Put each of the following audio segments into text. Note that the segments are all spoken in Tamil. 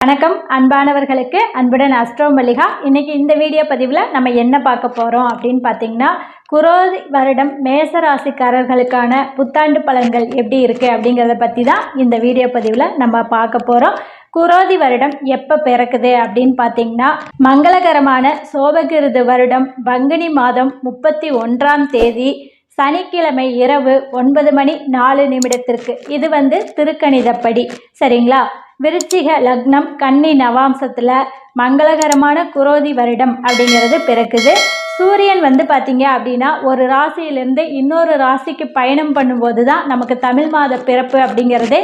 வணக்கம். அன்பானவர்களுக்கு அன்புடன் அஸ்ட்ரோ மல்லிகா இன்றைக்கி இந்த வீடியோ பதிவில் நம்ம என்ன பார்க்க போகிறோம் அப்படின்னு பார்த்தீங்கன்னா குரோதி வருடம் மேச ராசிக்காரர்களுக்கான புத்தாண்டு பலன்கள் எப்படி இருக்குது அப்படிங்கிறத பற்றி தான் இந்த வீடியோ பதிவில் நம்ம பார்க்க போகிறோம் குரோதி வருடம் எப்போ பிறக்குது அப்படின்னு பார்த்தீங்கன்னா மங்களகரமான சோபகிருது வருடம் பங்குனி மாதம் முப்பத்தி ஒன்றாம் தேதி சனிக்கிழமை இரவு ஒன்பது மணி நாலு நிமிடத்திற்கு. இது வந்து திருக்கணிதப்படி. சரிங்களா? விருச்சிக லக்னம் கன்னி நவாம்சத்தில் மங்களகரமான குரோதி வருடம் அப்படிங்கிறது பிறக்குது. சூரியன் வந்து பார்த்தீங்க அப்படின்னா ஒரு ராசியிலேருந்து இன்னொரு ராசிக்கு பயணம் பண்ணும்போது தான் நமக்கு தமிழ் மாத பிறப்பு அப்படிங்கிறதே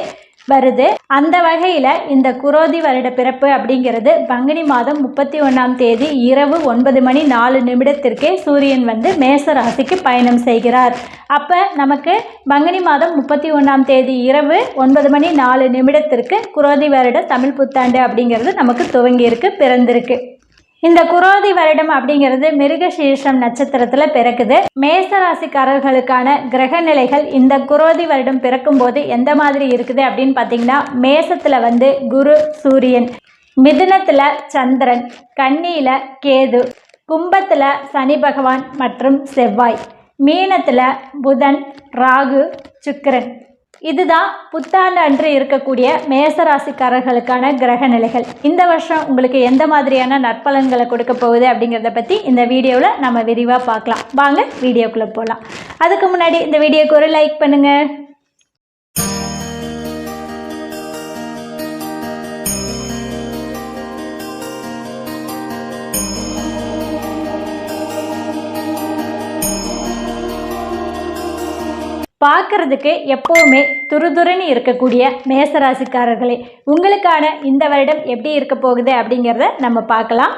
வருது. அந்த வகையில் இந்த குரோதி வருட பிறப்பு அப்படிங்கிறது பங்குனி மாதம் முப்பத்தி ஒன்றாம் தேதி இரவு ஒன்பது மணி நாலு நிமிடத்திற்கே சூரியன் வந்து மேச ராசிக்கு பயணம் செய்கிறார். அப்போ நமக்கு பங்குனி மாதம் முப்பத்தி ஒன்றாம் தேதி இரவு ஒன்பது மணி நாலு நிமிடத்திற்கு குரோதி வருட தமிழ் புத்தாண்டு அப்படிங்கிறது நமக்கு துவங்கியிருக்கு பிறந்திருக்கு. இந்த குரோதி வருடம் அப்படிங்கிறது மிருகசீர்ஷம் நட்சத்திரத்தில் பிறக்குது. மேசராசிக்காரர்களுக்கான கிரக நிலைகள் இந்த குரோதி வருடம் பிறக்கும்போது எந்த மாதிரி இருக்குது அப்படின்னு பார்த்தீங்கன்னா மேசத்தில் வந்து குரு சூரியன் மிதுனத்தில் சந்திரன் கன்னியில் கேது கும்பத்தில் சனி பகவான் மற்றும் செவ்வாய் மீனத்தில் புதன் ராகு சுக்கரன். இதுதான் புத்தாண்டு அன்று இருக்கக்கூடிய மேசராசிக்காரர்களுக்கான கிரக நிலைகள். இந்த வருஷம் உங்களுக்கு எந்த மாதிரியான நற்பலன்களை கொடுக்க போகுது அப்படிங்கிறத பற்றி இந்த வீடியோவில் நம்ம விரிவாக பார்க்கலாம். வாங்க வீடியோக்குள்ளே போகலாம் அதுக்கு முன்னாடி இந்த வீடியோக்கு ஒரு லைக் பண்ணுங்கள் பார்க்கறதுக்கு எப்போவுமே துருதுருன்னு இருக்கக்கூடிய மேசராசிக்காரர்களே உங்களுக்கான இந்த வருடம் எப்படி இருக்க போகுது அப்படிங்கிறத நம்ம பார்க்கலாம்.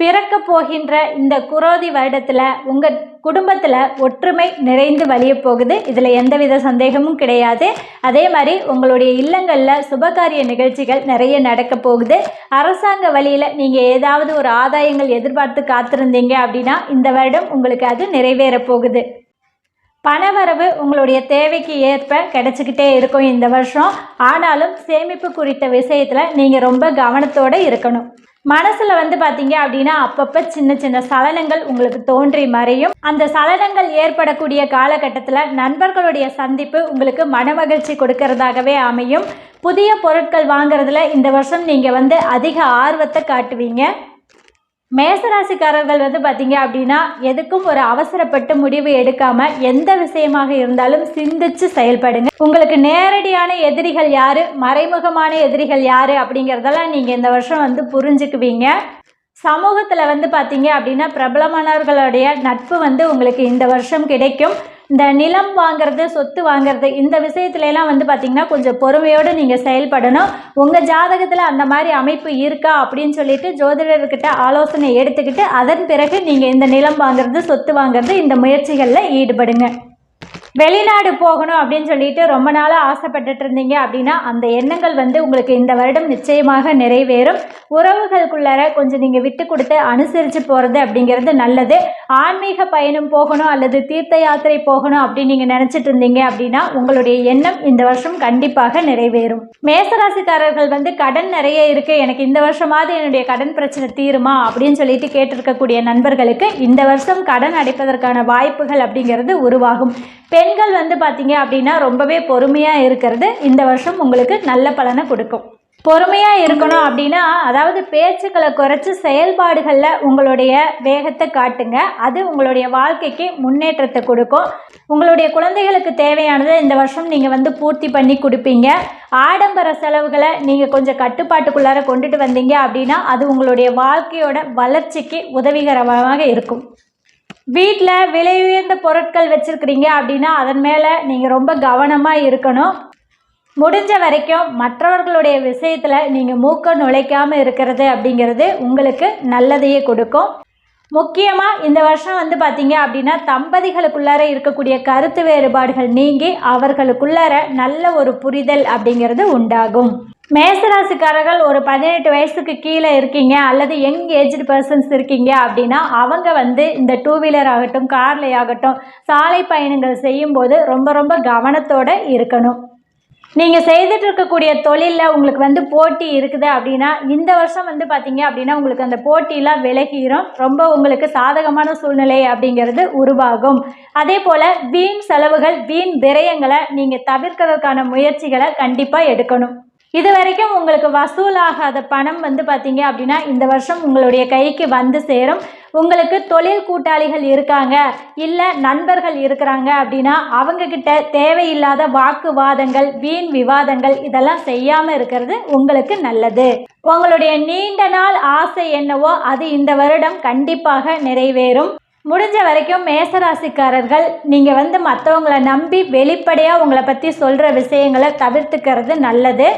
பிறக்க போகின்ற இந்த குரோதி வருடத்தில் உங்கள் குடும்பத்தில் ஒற்றுமை நிறைந்து வழிய போகுது. இதில் எந்தவித சந்தேகமும் கிடையாது. அதே மாதிரி உங்களுடைய இல்லங்களில் சுபகாரிய நிகழ்ச்சிகள் நிறைய நடக்க போகுது. அரசாங்க வழியில் நீங்கள் ஏதாவது ஒரு ஆதாயங்கள் எதிர்பார்த்து காத்திருந்தீங்க அப்படின்னா இந்த வருடம் உங்களுக்கு அது நிறைவேற போகுது. பணவரவு உங்களுடைய தேவைக்கு ஏற்ப கிடச்சிக்கிட்டே இருக்கும் இந்த வருஷம். ஆனாலும் சேமிப்பு குறித்த விஷயத்தில் நீங்கள் ரொம்ப கவனத்தோடு இருக்கணும். மனசில் வந்து பார்த்தீங்க அப்படின்னா அப்பப்போ சின்ன சின்ன சலனங்கள் உங்களுக்கு தோன்றி மறையும். அந்த சலனங்கள் ஏற்படக்கூடிய காலகட்டத்தில் நண்பர்களுடைய சந்திப்பு உங்களுக்கு மனமகிழ்ச்சி கொடுக்கறதாகவே அமையும். புதிய பொருட்கள் வாங்குறதுல இந்த வருஷம் நீங்கள் வந்து அதிக ஆர்வத்தை காட்டுவீங்க. மேசராசிக்காரர்கள் வந்து பார்த்தீங்க அப்படின்னா எதுக்கும் ஒரு அவசரப்பட்டு முடிவு எடுக்காம எந்த விஷயமாக இருந்தாலும் சிந்திச்சு செயல்படுங்க. உங்களுக்கு நேரடியான எதிரிகள் யாரு? மறைமுகமான எதிரிகள் யாரு? அப்படிங்கிறதெல்லாம் நீங்கள் இந்த வருஷம் வந்து புரிஞ்சுக்குவீங்க. சமூகத்தில் வந்து பார்த்தீங்க அப்படின்னா பிரபலமானவர்களுடைய நட்பு வந்து உங்களுக்கு இந்த வருஷம் கிடைக்கும். இந்த நிலம் வாங்குறது சொத்து வாங்குறது இந்த விஷயத்துலலாம் வந்து பார்த்திங்கன்னா கொஞ்சம் பொறுமையோடு நீங்கள் செயல்படணும். உங்கள் ஜாதகத்தில் அந்த மாதிரி அமைப்பு இருக்கா அப்படின்னு சொல்லிட்டு ஜோதிடர்கிட்ட ஆலோசனை எடுத்துக்கிட்டு அதன் பிறகு நீங்கள் இந்த நிலம் வாங்குறது சொத்து வாங்குறது இந்த முயற்சிகளில் ஈடுபடுங்க. வெளிநாடு போகணும் அப்படின்னு சொல்லிட்டு ரொம்ப நாளாக ஆசைப்பட்டுட்டு இருந்தீங்க அப்படின்னா அந்த எண்ணங்கள் வந்து உங்களுக்கு இந்த வருடம் நிச்சயமாக நிறைவேறும். உறவுகளுக்குள்ளார கொஞ்சம் நீங்கள் விட்டு கொடுத்து அனுசரித்து போகிறது அப்படிங்கிறது நல்லது. ஆன்மீக பயணம் போகணும் அல்லது தீர்த்த யாத்திரை போகணும் அப்படின்னு நீங்கள் நினச்சிட்டு இருந்தீங்க அப்படின்னா உங்களுடைய எண்ணம் இந்த வருஷம் கண்டிப்பாக நிறைவேறும். மேசராசிக்காரர்கள் வந்து கடன் நிறைய இருக்குது எனக்கு இந்த வருஷமாவது என்னுடைய கடன் பிரச்சனை தீருமா அப்படின்னு சொல்லிட்டு கேட்டிருக்கக்கூடிய நண்பர்களுக்கு இந்த வருஷம் கடன் அடைப்பதற்கான வாய்ப்புகள் அப்படிங்கிறது உருவாகும். பெண்கள் வந்து பார்த்தீங்க அப்படின்னா ரொம்பவே பொறுமையாக இருக்கிறது இந்த வருஷம் உங்களுக்கு நல்ல பலனை கொடுக்கும். பொறுமையாக இருக்கணும் அப்படின்னா அதாவது பேச்சுக்களை குறைச்சி செயல்பாடுகளில் உங்களுடைய வேகத்தை காட்டுங்க. அது உங்களுடைய வாழ்க்கைக்கு முன்னேற்றத்தை கொடுக்கும். உங்களுடைய குழந்தைகளுக்கு தேவையானதை இந்த வருஷம் நீங்கள் வந்து பூர்த்தி பண்ணி கொடுப்பீங்க. ஆடம்பர செலவுகளை நீங்கள் கொஞ்சம் கட்டுப்பாட்டுக்குள்ளார கொண்டுட்டு வந்தீங்க அப்படின்னா அது உங்களுடைய வாழ்க்கையோட வளர்ச்சிக்கு உதவிகரமாக இருக்கும். வீட்டில் விலை உயர்ந்த பொருட்கள் வச்சுருக்கிறீங்க அப்படின்னா அதன் மேலே நீங்கள் ரொம்ப கவனமாக இருக்கணும். முடிஞ்ச வரைக்கும் மற்றவர்களுடைய விஷயத்தில் நீங்கள் மூக்க நுழைக்காமல் இருக்கிறது அப்படிங்கிறது உங்களுக்கு நல்லதையே கொடுக்கும். முக்கியமாக இந்த வருஷம் வந்து பார்த்தீங்க அப்படின்னா தம்பதிகளுக்குள்ளார இருக்கக்கூடிய கருத்து வேறுபாடுகள் நீங்கி அவர்களுக்குள்ளார நல்ல ஒரு புரிதல் அப்படிங்கிறது உண்டாகும். மேசராசிக்காரர்கள் ஒரு பதினெட்டு வயசுக்கு கீழே இருக்கீங்க அல்லது யங் ஏஜ்டு பர்சன்ஸ் இருக்கீங்க அப்படின்னா அவங்க வந்து இந்த டூ வீலர் ஆகட்டும் கார்ல ஆகட்டும் சாலை பயணங்கள் செய்யும்போது ரொம்ப ரொம்ப கவனத்தோடு இருக்கணும். நீங்கள் செய்துட்டு இருக்கக்கூடிய தொழிலில் உங்களுக்கு வந்து போட்டி இருக்குது அப்படின்னா இந்த வருஷம் வந்து பார்த்தீங்க அப்படின்னா உங்களுக்கு அந்த போட்டியெலாம் விலகிரும். ரொம்ப உங்களுக்கு சாதகமான சூழ்நிலை அப்படிங்கிறது உருவாகும். அதே போல் வீண் செலவுகள் வீண் விரயங்களை நீங்கள் தவிர்க்கிறதுக்கான முயற்சிகளை கண்டிப்பாக எடுக்கணும். இது வரைக்கும் உங்களுக்கு வசூலாகாத பணம் வந்து பார்த்தீங்க அப்படின்னா இந்த வருஷம் உங்களுடைய கைக்கு வந்து சேரும். உங்களுக்கு தொழில் கூட்டாளிகள் இருக்காங்க இல்லை நண்பர்கள் இருக்கிறாங்க அப்படின்னா அவங்கக்கிட்ட தேவையில்லாத வாக்குவாதங்கள் வீண் விவாதங்கள் இதெல்லாம் செய்யாமல் இருக்கிறது உங்களுக்கு நல்லது. உங்களுடைய நீண்ட நாள் ஆசை என்னவோ அது இந்த வருடம் கண்டிப்பாக நிறைவேறும். முடிஞ்ச வரைக்கும் மேசராசிக்காரர்கள் நீங்கள் வந்து மற்றவங்களை நம்பி வெளிப்படையாக உங்களை பற்றி சொல்கிற விஷயங்களை தவிர்த்துக்கிறது நல்லது.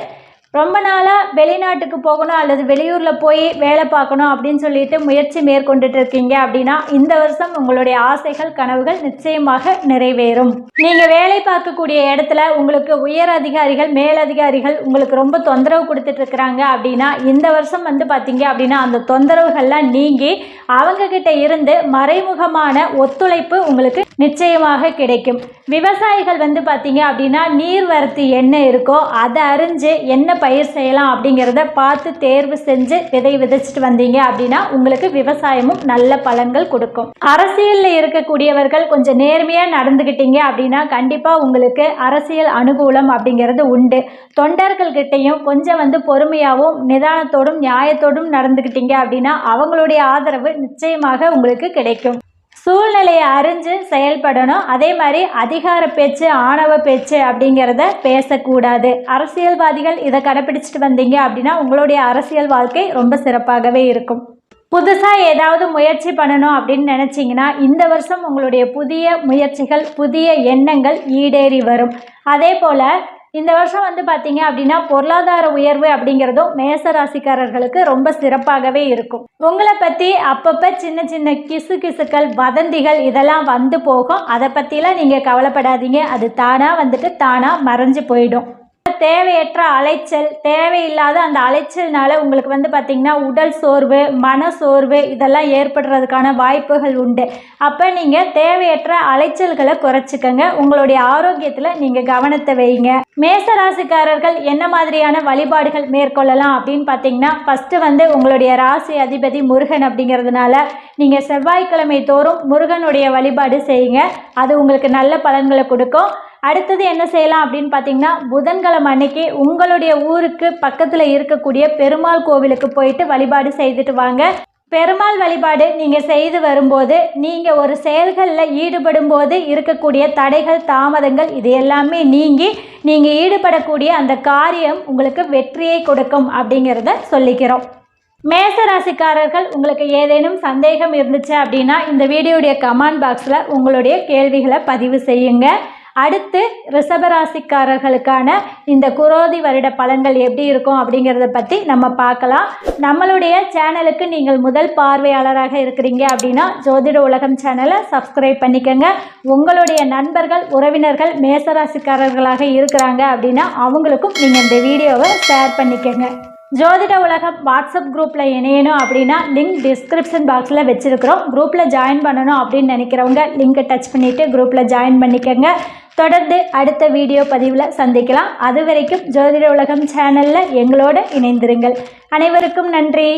ரொம்ப நாளாக வெளிநாட்டுக்கு போகணும் அல்லது வெளியூரில் போய் வேலை பார்க்கணும் அப்படின்னு சொல்லிட்டு முயற்சி மேற்கொண்டுட்டு இருக்கீங்க அப்படின்னா இந்த வருஷம் உங்களுடைய ஆசைகள் கனவுகள் நிச்சயமாக நிறைவேறும். நீங்கள் வேலை பார்க்கக்கூடிய இடத்துல உங்களுக்கு உயர் அதிகாரிகள் மேலதிகாரிகள் உங்களுக்கு ரொம்ப தொந்தரவு கொடுத்துட்டு இருக்கிறாங்க அப்படின்னா இந்த வருஷம் வந்து பார்த்தீங்க அப்படின்னா அந்த தொந்தரவுகள்லாம் நீங்கி அவங்கக்கிட்ட இருந்து மறைமுகமான ஒத்துழைப்பு உங்களுக்கு நிச்சயமாக கிடைக்கும். விவசாயிகள் வந்து பார்த்தீங்க அப்படின்னா நீர்வரத்து என்ன இருக்கோ அதை அறிஞ்சு என்ன பயிர் செய்யலாம் அப்படிங்கிறத பார்த்து தேர்வு செஞ்சு விதை விதைச்சிட்டு வந்தீங்க அப்படின்னா உங்களுக்கு விவசாயமும் நல்ல பலன்கள் கொடுக்கும். அரசியலில் இருக்கக்கூடியவர்கள் கொஞ்சம் நேர்மையாக நடந்துக்கிட்டீங்க அப்படின்னா கண்டிப்பாக உங்களுக்கு அரசியல் அனுகூலம் அப்படிங்கிறது உண்டு. தொண்டர்கள்கிட்டையும் கொஞ்சம் வந்து பொறுமையாகவும் நிதானத்தோடும் நியாயத்தோடும் நடந்துக்கிட்டீங்க அப்படின்னா அவங்களுடைய ஆதரவு நிச்சயமாக உங்களுக்கு கிடைக்கும். சூழ்நிலையை அறிஞ்சு செயல்படணும். அதே மாதிரி அதிகார பேச்சு ஆணவ பேச்சு அப்படிங்கிறத பேசக்கூடாது. அரசியல்வாதிகள் இதை கடைப்பிடிச்சிட்டு வந்தீங்க அப்படின்னா உங்களுடைய அரசியல் வாழ்க்கை ரொம்ப சிறப்பாகவே இருக்கும். புதுசாக ஏதாவது முயற்சி பண்ணணும் அப்படின்னு நினச்சிங்கன்னா இந்த வருஷம் உங்களுடைய புதிய முயற்சிகள் புதிய எண்ணங்கள் ஈடேறி வரும். அதே போல் இந்த வருஷம் வந்து பார்த்தீங்க அப்படின்னா பொருளாதார உயர்வு அப்படிங்கிறதும் மேச ராசிக்காரர்களுக்கு ரொம்ப சிறப்பாகவே இருக்கும். உங்களை பற்றி அப்பப்போ சின்ன சின்ன கிசு கிசுக்கள் வதந்திகள் இதெல்லாம் வந்து போகும். அதை பற்றிலாம் நீங்கள் கவலைப்படாதீங்க. அது தானாக வந்துட்டு தானாக மறைஞ்சு போயிடும். தேவையற்ற அலைச்சல் தேவையில்லாத அந்த அலைச்சல்னால உங்களுக்கு வந்து பார்த்திங்கன்னா உடல் சோர்வு மன சோர்வு இதெல்லாம் ஏற்படுறதுக்கான வாய்ப்புகள் உண்டு. அப்போ நீங்கள் தேவையற்ற அலைச்சல்களை குறைச்சிக்கங்க. உங்களுடைய ஆரோக்கியத்தில் நீங்கள் கவனத்தை வைங்க. மேசராசிக்காரர்கள் என்ன மாதிரியான வழிபாடுகள் மேற்கொள்ளலாம் அப்படின்னு பார்த்தீங்கன்னா ஃபஸ்ட்டு வந்து உங்களுடைய ராசி அதிபதி முருகன் அப்படிங்கிறதுனால நீங்கள் செவ்வாய்க்கிழமை தோறும் முருகனுடைய வழிபாடு செய்யுங்க. அது உங்களுக்கு நல்ல பலன்களை கொடுக்கும். அடுத்தது என்ன செய்யலாம் அப்படின்னு பார்த்தீங்கன்னா புதன்கிழமை அன்னைக்கு உங்களுடைய ஊருக்கு பக்கத்தில் இருக்கக்கூடிய பெருமாள் கோவிலுக்கு போயிட்டு வழிபாடு செய்துட்டு வாங்க. பெருமாள் வழிபாடு நீங்கள் செய்து வரும்போது நீங்கள் ஒரு செயல்களில் ஈடுபடும் போது இருக்கக்கூடிய தடைகள் தாமதங்கள் இது எல்லாமே நீங்கி நீங்கள் ஈடுபடக்கூடிய அந்த காரியம் உங்களுக்கு வெற்றியை கொடுக்கும் அப்படிங்கிறத சொல்லிக்கிறோம். மேசராசிக்காரர்கள் உங்களுக்கு ஏதேனும் சந்தேகம் இருந்துச்சு அப்படின்னா இந்த வீடியோடைய கமெண்ட் பாக்ஸில் உங்களுடைய கேள்விகளை பதிவு செய்யுங்கள் அடுத்து ரிஷபராசிக்காரர்களுக்கான இந்த குரோதி வருட பலன்கள் எப்படி இருக்கும் அப்படிங்கிறத பற்றி நம்ம பார்க்கலாம். நம்மளுடைய சேனலுக்கு நீங்கள் முதல் பார்வையாளராக இருக்கிறீங்க அப்படின்னா ஜோதிட உலகம் சேனலை சப்ஸ்கிரைப் பண்ணிக்கோங்க. உங்களுடைய நண்பர்கள் உறவினர்கள் மேசராசிக்காரர்களாக இருக்கிறாங்க அப்படின்னா அவங்களுக்கும் நீங்கள் இந்த வீடியோவை ஷேர் பண்ணிக்கோங்க. ஜோதிட உலகம் வாட்ஸ்அப் குரூப்பில் இணையணும் அப்படின்னா லிங்க் டிஸ்கிரிப்ஷன் பாக்ஸில் வச்சுருக்கிறோம். குரூப்பில் ஜாயின் பண்ணணும் அப்படின்னு நினைக்கிறவங்க லிங்கை டச் பண்ணிவிட்டு குரூப்பில் ஜாயின் பண்ணிக்கோங்க. தொடர்ந்து அடுத்த வீடியோ பதிவில் சந்திக்கலாம். அது வரைக்கும் ஜோதிட உலகம் சேனலில் எங்களோடு இணைந்திருங்கள். அனைவருக்கும் நன்றி.